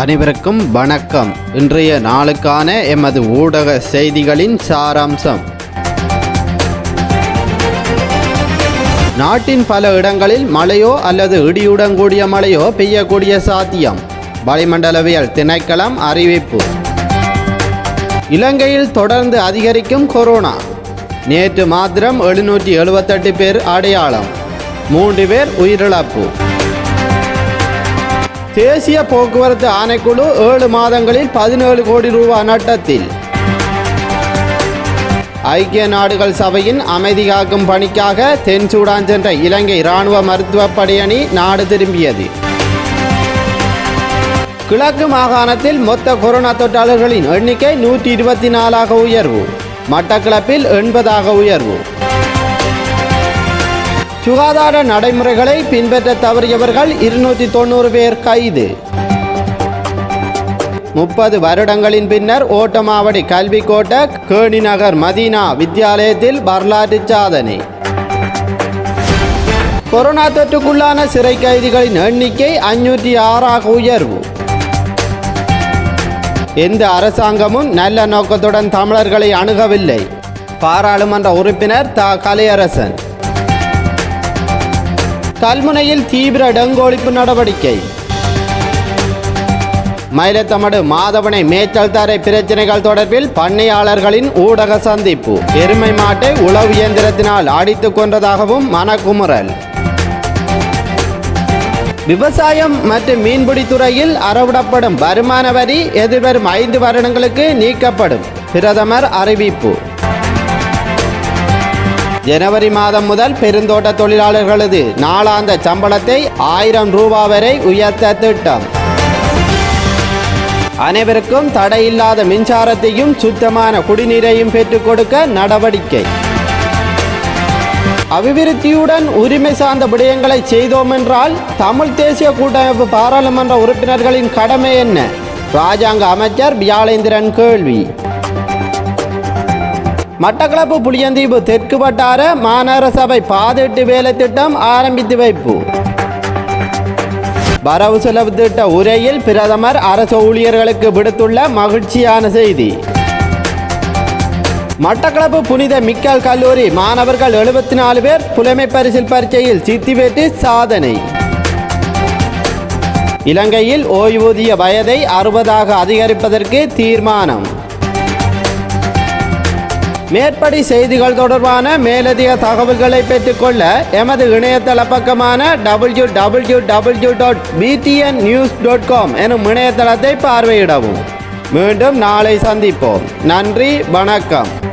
அனைவருக்கும் வணக்கம். இன்றைய நாளுக்கான எமது ஊடக செய்திகளின் சாராம்சம். நாட்டின் பல இடங்களில் மழையோ அல்லது இடியுடன் கூடிய மழையோ பெய்யக்கூடிய சாத்தியம். வளிமண்டலவியல் திணைக்களம் அறிவிப்பு. இலங்கையில் தொடர்ந்து அதிகரிக்கும் கொரோனா. நேற்று மாத்திரம் எழுநூற்றி எழுபத்தெட்டு பேர் அடையாளம். மூன்று பேர் உயிரிழப்பு. தேசிய போக்குவரத்து ஆணைக்குழு ஏழு மாதங்களில் பதினேழு கோடி ரூபாய் நட்டத்தில். ஐக்கிய நாடுகள் சபையின் அமைதி காக்கும் பணிக்காக தென் சூடான் சென்ற இலங்கை இராணுவ மருத்துவ படையணி நாடு திரும்பியது. கிழக்கு மாகாணத்தில் மொத்த கொரோனா தொற்றாளர்களின் எண்ணிக்கை நூற்றி இருபத்தி நாலாக உயர்வு. மட்டக்களப்பில் எண்பதாக உயர்வு. சுகாதார நடைமுறைகளை பின்பற்ற தவறியவர்கள் இருநூற்றி தொண்ணூறு பேர் கைது. முப்பது வருடங்களின் பின்னர் ஓட்டமாவடி கல்வி கோட்ட கேணி நகர் மதீனா வித்தியாலயத்தில் வரலாற்று சாதனை. கொரோனா தொற்றுக்குள்ளான சிறை கைதிகளின் எண்ணிக்கை அஞ்சூற்றி ஆறாக உயர்வு. எந்த அரசாங்கமும் நல்ல நோக்கத்துடன் தமிழர்களை அணுகவில்லை. பாராளுமன்ற உறுப்பினர் த. கலையரசன். கல்முனையில் தீவிர டெங்கு நடவடிக்கை. மயிலத்தமடு மாதவனை மேய்ச்சல் தரை பிரச்சனைகள் தொடர்பில் பண்ணையாளர்களின் ஊடக சந்திப்பு. எருமை மாட்டை உளவு இயந்திரத்தினால் அடித்துக் கொன்றதாகவும் மனக்குமுறல். விவசாயம் மற்றும் மீன்பிடி துறையில் அறவிடப்படும் வருமான வரி எதிர்வரும் ஐந்து வருடங்களுக்கு நீக்கப்படும். பிரதமர் அறிவிப்பு. ஜனவரி மாதம் முதல் பெருந்தோட்ட தொழிலாளர்களது நாளாந்த சம்பளத்தை ஆயிரம் ரூபாய் வரை உயர்த்த திட்டம். அனைவருக்கும் தடையில்லாத மின்சாரத்தையும் சுத்தமான குடிநீரையும் பெற்றுக் கொடுக்க நடவடிக்கை. அபிவிருத்தியுடன் உரிமை சார்ந்த விடயங்களை செய்தோம் என்றால் தமிழ் தேசிய கூட்டமைப்பு பாராளுமன்ற உறுப்பினர்களின் கடமை என்ன? ராஜாங்க அமைச்சர் வியாழேந்திரன் கேள்வி. மட்டக்களப்பு புளியந்தீவு தெற்கு வட்டார மாநகர சபை பாதீட்டு வேலை திட்டம் ஆரம்பித்து வைப்பு. வரவு செலவு திட்ட உரையில் பிரதமர் அரசு ஊழியர்களுக்கு விடுத்துள்ள மகிழ்ச்சியான செய்தி. மட்டக்களப்பு புனித மிக்கல் கல்லூரி மாணவர்கள் எழுபத்தி நாலு பேர் புலமை பரிசில் பரீட்சையில் சித்தி பெற்று சாதனை. இலங்கையில் ஓய்வூதிய வயதை அறுபதாக அதிகரிப்பதற்கு தீர்மானம். மேற்படி செய்திகள் தொடர்பான மேலதிக தகவல்களை பெற்றுக்கொள்ள எமது இணையதள பக்கமான W W W dot PTN news dot com எனும் இணையதளத்தை பார்வையிடவும். மீண்டும் நாளை சந்திப்போம். நன்றி வணக்கம்.